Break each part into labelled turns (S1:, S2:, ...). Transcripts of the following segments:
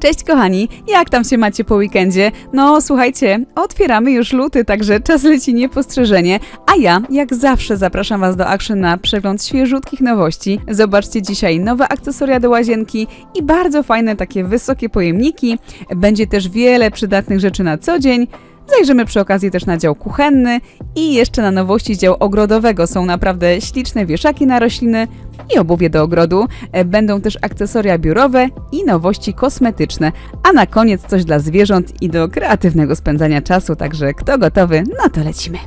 S1: Cześć kochani, jak tam się macie po weekendzie? No słuchajcie, otwieramy już luty, także czas leci niepostrzeżenie, a ja jak zawsze zapraszam Was do Action na przegląd świeżutkich nowości. Zobaczcie dzisiaj nowe akcesoria do łazienki i bardzo fajne takie wysokie pojemniki. Będzie też wiele przydatnych rzeczy na co dzień. Zajrzymy przy okazji też na dział kuchenny i jeszcze na nowości z działu ogrodowego. Są naprawdę śliczne wieszaki na rośliny i obuwie do ogrodu. E, Będą też akcesoria biurowe i nowości kosmetyczne. A na koniec coś dla zwierząt i do kreatywnego spędzania czasu. Także kto gotowy, no to lecimy.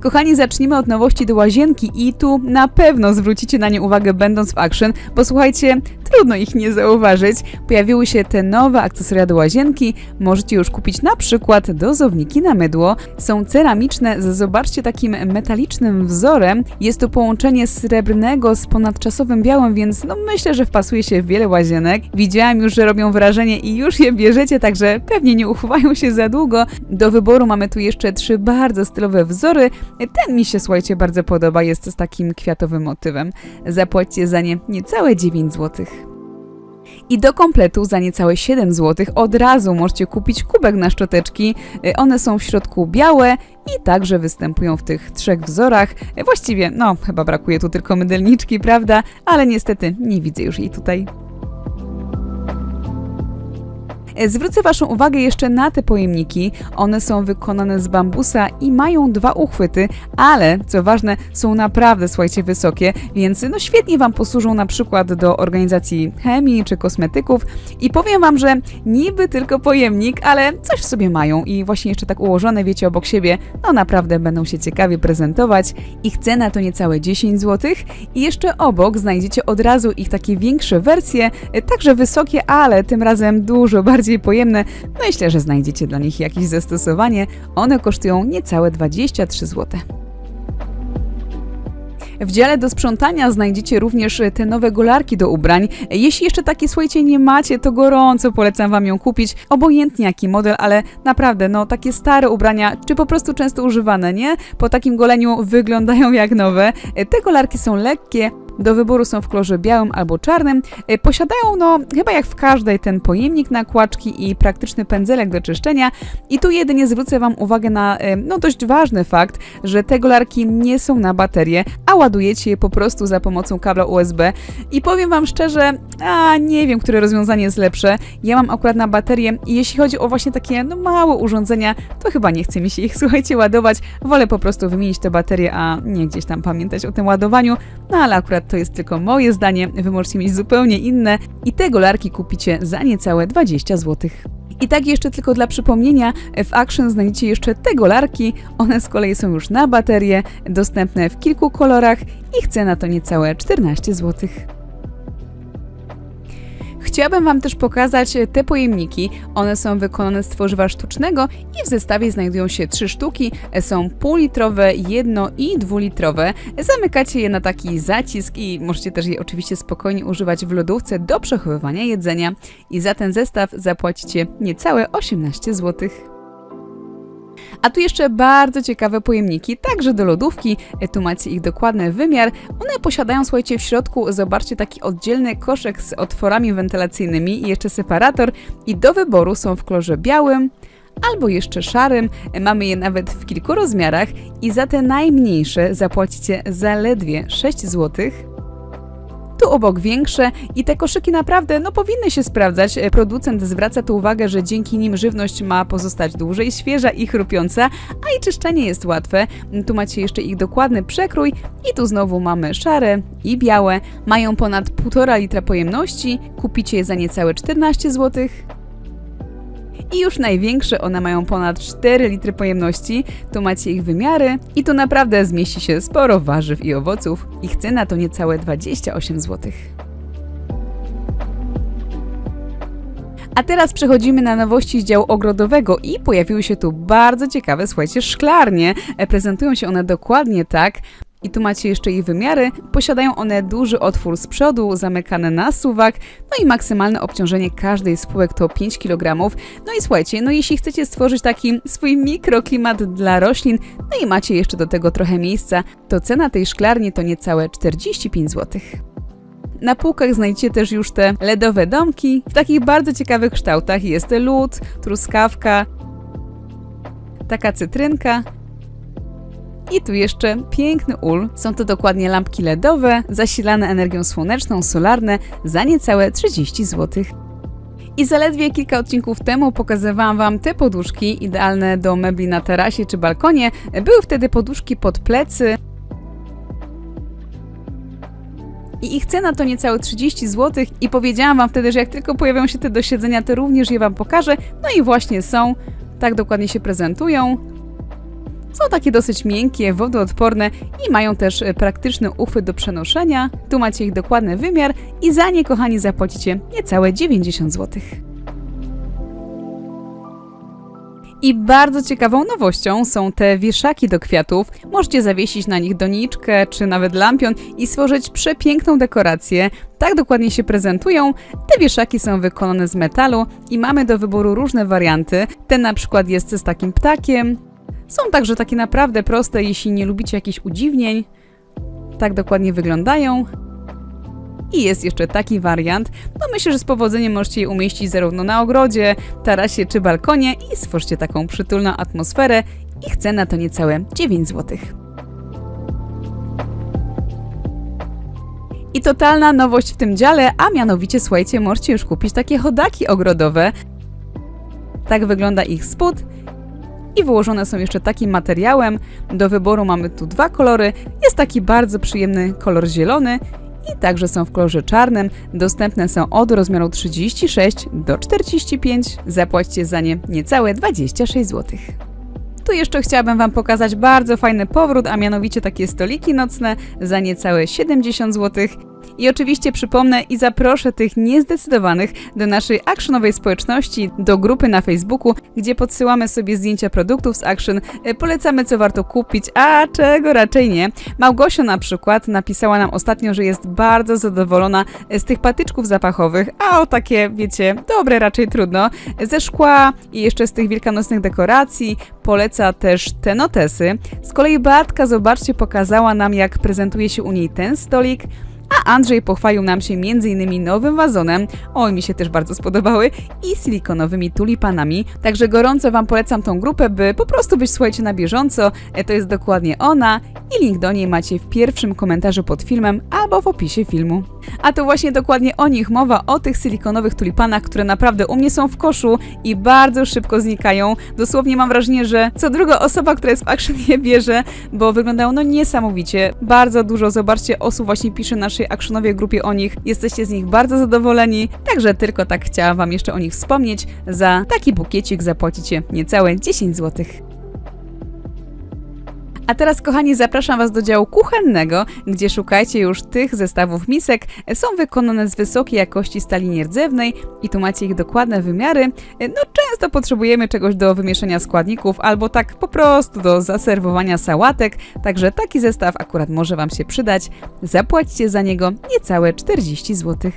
S1: Kochani, zacznijmy od nowości do łazienki i tu na pewno zwrócicie na nie uwagę będąc w Action, bo słuchajcie, trudno ich nie zauważyć. Pojawiły się te nowe akcesoria do łazienki, możecie już kupić na przykład dozowniki na mydło. Są ceramiczne z, zobaczcie, takim metalicznym wzorem. Jest to połączenie srebrnego z ponadczasowym białym, więc no myślę, że wpasuje się w wiele łazienek. Widziałam już, że robią wrażenie i już je bierzecie, także pewnie nie uchowają się za długo. Do wyboru mamy tu jeszcze trzy bardzo stylowe wzory. Ten mi się, słuchajcie, bardzo podoba, jest z takim kwiatowym motywem. Zapłaćcie za nie niecałe 9 zł. I do kompletu za niecałe 7 zł od razu możecie kupić kubek na szczoteczki. Y, One są w środku białe i także występują w tych trzech wzorach. Y, Właściwie, no, chyba brakuje tu tylko mydelniczki, prawda? Ale niestety nie widzę już jej tutaj. E, Zwrócę Waszą uwagę jeszcze na te pojemniki. One są wykonane z bambusa i mają dwa uchwyty, ale co ważne, są naprawdę, słuchajcie, wysokie, więc no świetnie Wam posłużą na przykład do organizacji chemii czy kosmetyków. I powiem Wam, że niby tylko pojemnik, ale coś w sobie mają i właśnie jeszcze tak ułożone, wiecie, obok siebie, no naprawdę będą się ciekawie prezentować. Ich cena to niecałe 10 zł i jeszcze obok znajdziecie od razu ich takie większe wersje, e, także wysokie, ale tym razem dużo bardziej pojemne. Myślę, że znajdziecie dla nich jakieś zastosowanie. One kosztują niecałe 23 zł. W dziale do sprzątania znajdziecie również te nowe golarki do ubrań. Jeśli jeszcze takiej, słuchajcie, nie macie, to gorąco polecam Wam ją kupić. Obojętnie jaki model, ale naprawdę, no takie stare ubrania, czy po prostu często używane, nie? Po takim goleniu wyglądają jak nowe. Te golarki są lekkie, do wyboru są w kolorze białym albo czarnym. E, Posiadają, no, chyba jak w każdej, ten pojemnik na kłaczki i praktyczny pędzelek do czyszczenia. I tu jedynie zwrócę Wam uwagę na, e, no, dość ważny fakt, że te golarki nie są na baterię, a ładujecie je po prostu za pomocą kabla USB. I powiem Wam szczerze, a nie wiem, które rozwiązanie jest lepsze. Ja mam akurat na baterię i jeśli chodzi o właśnie takie, no, małe urządzenia, to chyba nie chce mi się ich, słuchajcie, ładować. Wolę po prostu wymienić tę baterię, a nie gdzieś tam pamiętać o tym ładowaniu. No, ale akurat to jest tylko moje zdanie, wy możecie mieć zupełnie inne i te golarki kupicie za niecałe 20 zł. I tak jeszcze tylko dla przypomnienia, w Action znajdziecie jeszcze te golarki, one z kolei są już na baterię, dostępne w kilku kolorach, ich cena to niecałe 14 zł. Chciałabym Wam też pokazać te pojemniki. One są wykonane z tworzywa sztucznego i w zestawie znajdują się trzy sztuki. Są półlitrowe, jedno i dwulitrowe. Zamykacie je na taki zacisk i możecie też je oczywiście spokojnie używać w lodówce do przechowywania jedzenia. I za ten zestaw zapłacicie niecałe 18 zł. A tu jeszcze bardzo ciekawe pojemniki, także do lodówki. E, Tu macie ich dokładny wymiar. One posiadają, słuchajcie, w środku, zobaczcie, taki oddzielny koszek z otworami wentylacyjnymi i jeszcze separator. I do wyboru są w kolorze białym, albo jeszcze szarym. E, Mamy je nawet w kilku rozmiarach i za te najmniejsze zapłacicie zaledwie 6 zł. Tu obok większe i te koszyki naprawdę no, powinny się sprawdzać. E, Producent zwraca tu uwagę, że dzięki nim żywność ma pozostać dłużej świeża i chrupiąca, a i czyszczenie jest łatwe. Tu macie jeszcze ich dokładny przekrój i tu znowu mamy szare i białe. Mają ponad 1,5 litra pojemności, kupicie je za niecałe 14 zł. I już największe, one mają ponad 4 litry pojemności. Tu macie ich wymiary i tu naprawdę zmieści się sporo warzyw i owoców. Ich cena to niecałe 28 zł. A teraz przechodzimy na nowości z działu ogrodowego i pojawiły się tu bardzo ciekawe, słuchajcie, szklarnie. E, Prezentują się one dokładnie tak. I tu macie jeszcze ich wymiary. Posiadają one duży otwór z przodu, zamykane na suwak, no i maksymalne obciążenie każdej z półek to 5 kg. No i słuchajcie, no jeśli chcecie stworzyć taki swój mikroklimat dla roślin, no i macie jeszcze do tego trochę miejsca, to cena tej szklarni to niecałe 45 zł. Na półkach znajdziecie też już te LEDowe domki. W takich bardzo ciekawych kształtach jest lód, truskawka, taka cytrynka. I tu jeszcze piękny ul. Są to dokładnie lampki LEDowe, zasilane energią słoneczną, solarne za niecałe 30 zł. I zaledwie kilka odcinków temu pokazywałam Wam te poduszki, idealne do mebli na tarasie czy balkonie. Były wtedy poduszki pod plecy. I ich cena to niecałe 30 zł i powiedziałam Wam wtedy, że jak tylko pojawią się te do siedzenia, to również je Wam pokażę. No i właśnie są. Tak dokładnie się prezentują. Są takie dosyć miękkie, wodoodporne i mają też e, praktyczny uchwyt do przenoszenia. Tu macie ich dokładny wymiar i za nie, kochani, zapłacicie niecałe 90 zł. I bardzo ciekawą nowością są te wieszaki do kwiatów. Możecie zawiesić na nich doniczkę czy nawet lampion i stworzyć przepiękną dekorację. Tak dokładnie się prezentują. Te wieszaki są wykonane z metalu i mamy do wyboru różne warianty. Ten na przykład jest z takim ptakiem, są także takie naprawdę proste, jeśli nie lubicie jakichś udziwnień. Tak dokładnie wyglądają. I jest jeszcze taki wariant. No myślę, że z powodzeniem możecie je umieścić zarówno na ogrodzie, tarasie czy balkonie i stworzycie taką przytulną atmosferę. Ich cena to niecałe 9 zł. I totalna nowość w tym dziale, a mianowicie słuchajcie, możecie już kupić takie chodaki ogrodowe. Tak wygląda ich spód i wyłożone są jeszcze takim materiałem. Do wyboru mamy tu dwa kolory. Jest taki bardzo przyjemny kolor zielony i także są w kolorze czarnym. Dostępne są od rozmiaru 36 do 45. Zapłaćcie za nie niecałe 26 zł. Tu jeszcze chciałabym Wam pokazać bardzo fajny powrót, a mianowicie takie stoliki nocne za niecałe 70 zł. I oczywiście przypomnę i zaproszę tych niezdecydowanych do naszej actionowej społeczności, do grupy na Facebooku, gdzie podsyłamy sobie zdjęcia produktów z Action, e, polecamy co warto kupić, a czego raczej nie. Małgosia na przykład napisała nam ostatnio, że jest bardzo zadowolona z tych patyczków zapachowych, a o takie, wiecie, dobre raczej trudno, ze szkła i jeszcze z tych wielkanocnych dekoracji, poleca też te notesy. Z kolei Beatka, zobaczcie, pokazała nam jak prezentuje się u niej ten stolik, a Andrzej pochwalił nam się m.in. nowym wazonem, oj mi się też bardzo spodobały, i silikonowymi tulipanami. Także gorąco Wam polecam tą grupę, by po prostu być słuchajcie na bieżąco. E, To jest dokładnie ona i link do niej macie w pierwszym komentarzu pod filmem albo w opisie filmu. A to właśnie dokładnie o nich mowa, o tych silikonowych tulipanach, które naprawdę u mnie są w koszu i bardzo szybko znikają. Dosłownie mam wrażenie, że co druga osoba, która jest w Action je bierze, bo wyglądają no niesamowicie. Bardzo dużo, zobaczcie, osób właśnie pisze naszej actionowej grupie o nich. Jesteście z nich bardzo zadowoleni, także tylko tak chciałam Wam jeszcze o nich wspomnieć. Za taki bukiecik zapłacicie niecałe 10 zł. A teraz, kochani, zapraszam Was do działu kuchennego, gdzie szukajcie już tych zestawów misek. Są wykonane z wysokiej jakości stali nierdzewnej i tu macie ich dokładne wymiary. No, często potrzebujemy czegoś do wymieszania składników albo tak po prostu do zaserwowania sałatek, także taki zestaw akurat może Wam się przydać. Zapłacicie za niego niecałe 40 zł.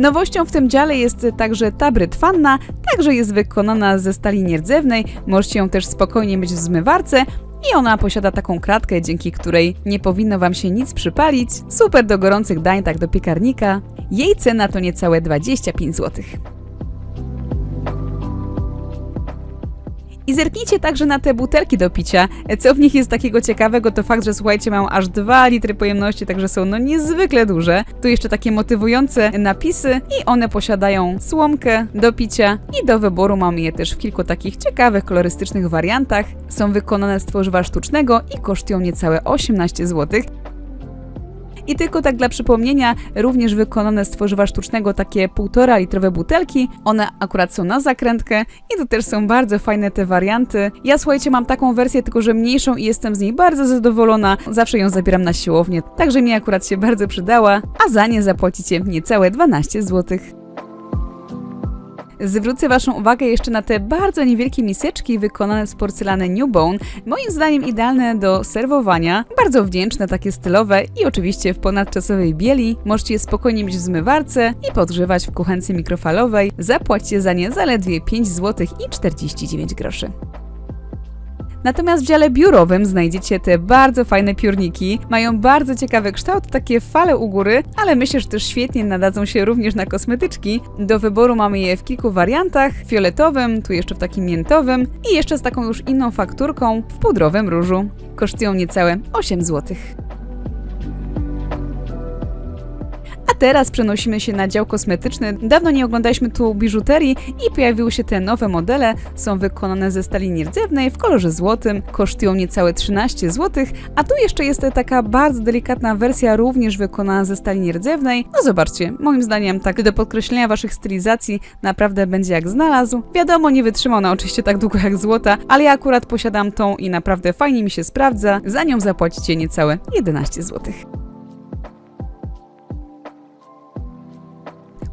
S1: Nowością w tym dziale jest także ta brytwanna, także jest wykonana ze stali nierdzewnej, możecie ją też spokojnie mieć w zmywarce i ona posiada taką kratkę, dzięki której nie powinno Wam się nic przypalić. Super do gorących dań, tak do piekarnika. Jej cena to niecałe 25 zł. I zerknijcie także na te butelki do picia. Co w nich jest takiego ciekawego, to fakt, że słuchajcie, mają aż 2 litry pojemności, także są no niezwykle duże. Tu jeszcze takie motywujące napisy i one posiadają słomkę do picia i do wyboru mamy je też w kilku takich ciekawych, kolorystycznych wariantach. Są wykonane z tworzywa sztucznego i kosztują niecałe 18 zł. I tylko tak dla przypomnienia, również wykonane z tworzywa sztucznego takie 1,5 litrowe butelki. One akurat są na zakrętkę i tu też są bardzo fajne te warianty. Ja słuchajcie, mam taką wersję, tylko że mniejszą i jestem z niej bardzo zadowolona. Zawsze ją zabieram na siłownię, także mi akurat się bardzo przydała, a za nie zapłacicie niecałe 12 zł. Zwrócę Waszą uwagę jeszcze na te bardzo niewielkie miseczki wykonane z porcelany Newbone. Moim zdaniem idealne do serwowania, bardzo wdzięczne, takie stylowe i oczywiście w ponadczasowej bieli. Możecie je spokojnie mieć w zmywarce i podgrzewać w kuchence mikrofalowej. Zapłaćcie za nie zaledwie 5 zł i 49 groszy. Natomiast w dziale biurowym znajdziecie te bardzo fajne piórniki. Mają bardzo ciekawy kształt, takie fale u góry, ale myślę, że też świetnie nadadzą się również na kosmetyczki. Do wyboru mamy je w kilku wariantach, fioletowym, tu jeszcze w takim miętowym i jeszcze z taką już inną fakturką w pudrowym różu. Kosztują niecałe 8 zł. Teraz przenosimy się na dział kosmetyczny. Dawno nie oglądaliśmy tu biżuterii i pojawiły się te nowe modele. Są wykonane ze stali nierdzewnej w kolorze złotym, kosztują niecałe 13 zł, a tu jeszcze jest taka bardzo delikatna wersja również wykonana ze stali nierdzewnej. No zobaczcie, moim zdaniem tak do podkreślenia waszych stylizacji naprawdę będzie jak znalazł. Wiadomo, nie wytrzyma ona oczywiście tak długo jak złota, ale ja akurat posiadam tą i naprawdę fajnie mi się sprawdza. Za nią zapłacicie niecałe 11 zł.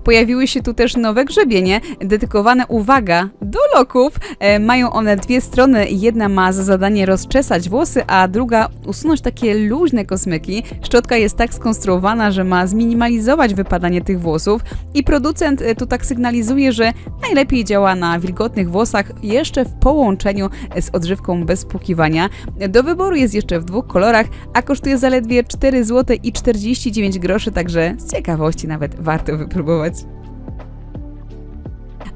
S1: Pojawiły się tu też nowe grzebienie, dedykowane, uwaga, do loków. E, mają one dwie strony, jedna ma za zadanie rozczesać włosy, a druga usunąć takie luźne kosmyki. Szczotka jest tak skonstruowana, że ma zminimalizować wypadanie tych włosów i producent e, tu tak sygnalizuje, że najlepiej działa na wilgotnych włosach jeszcze w połączeniu z odżywką bez spłukiwania. Do wyboru jest jeszcze w dwóch kolorach, a kosztuje zaledwie 4 zł i 49 groszy, także z ciekawości nawet warto wypróbować.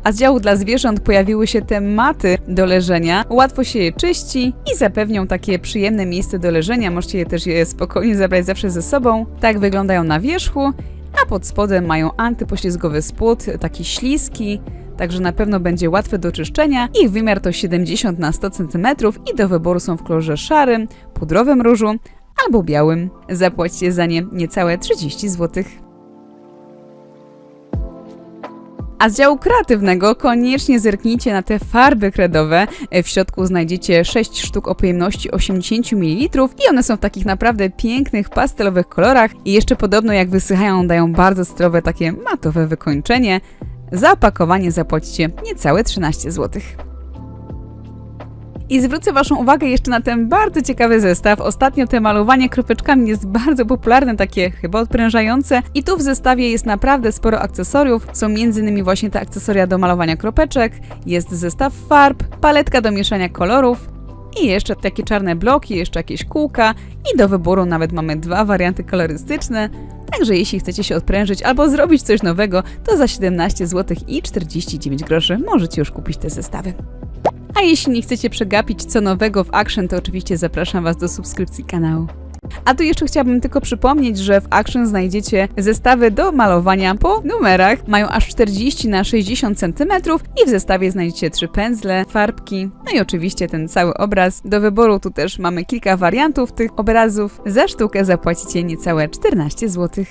S1: A z działu dla zwierząt pojawiły się te maty do leżenia. Łatwo się je czyści i zapewnią takie przyjemne miejsce do leżenia. Możecie je też je spokojnie zabrać zawsze ze sobą. Tak wyglądają na wierzchu, a pod spodem mają antypoślizgowy spód, taki śliski. Także na pewno będzie łatwe do czyszczenia. Ich wymiar to 70 na 100 cm i do wyboru są w kolorze szarym, pudrowym różu albo białym. Zapłacicie za nie niecałe 30 zł. A z działu kreatywnego koniecznie zerknijcie na te farby kredowe. W środku znajdziecie 6 sztuk o pojemności 80 ml i one są w takich naprawdę pięknych, pastelowych kolorach i jeszcze podobno jak wysychają dają bardzo zdrowe takie matowe wykończenie. Za opakowanie zapłacicie niecałe 13 zł. I zwrócę Waszą uwagę jeszcze na ten bardzo ciekawy zestaw. Ostatnio te malowanie kropeczkami jest bardzo popularne, takie chyba odprężające. I tu w zestawie jest naprawdę sporo akcesoriów. Są m.in. właśnie te akcesoria do malowania kropeczek, jest zestaw farb, paletka do mieszania kolorów, i jeszcze takie czarne bloki, jeszcze jakieś kółka i do wyboru nawet mamy dwa warianty kolorystyczne. Także jeśli chcecie się odprężyć albo zrobić coś nowego, to za 17 zł i 49 groszy możecie już kupić te zestawy. A jeśli nie chcecie przegapić co nowego w Action, to oczywiście zapraszam Was do subskrypcji kanału. A tu jeszcze chciałabym tylko przypomnieć, że w Action znajdziecie zestawy do malowania po numerach. Mają aż 40 na 60 cm i w zestawie znajdziecie trzy pędzle, farbki, no i oczywiście ten cały obraz. Do wyboru tu też mamy kilka wariantów tych obrazów. Za sztukę zapłacicie niecałe 14 zł.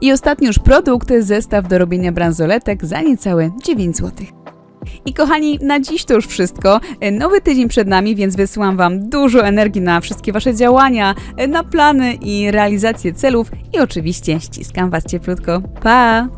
S1: I ostatni już produkt, zestaw do robienia bransoletek za niecałe 9 zł. I kochani, na dziś to już wszystko. Nowy tydzień przed nami, więc wysyłam Wam dużo energii na wszystkie Wasze działania, na plany i realizację celów. I oczywiście ściskam Was cieplutko. Pa!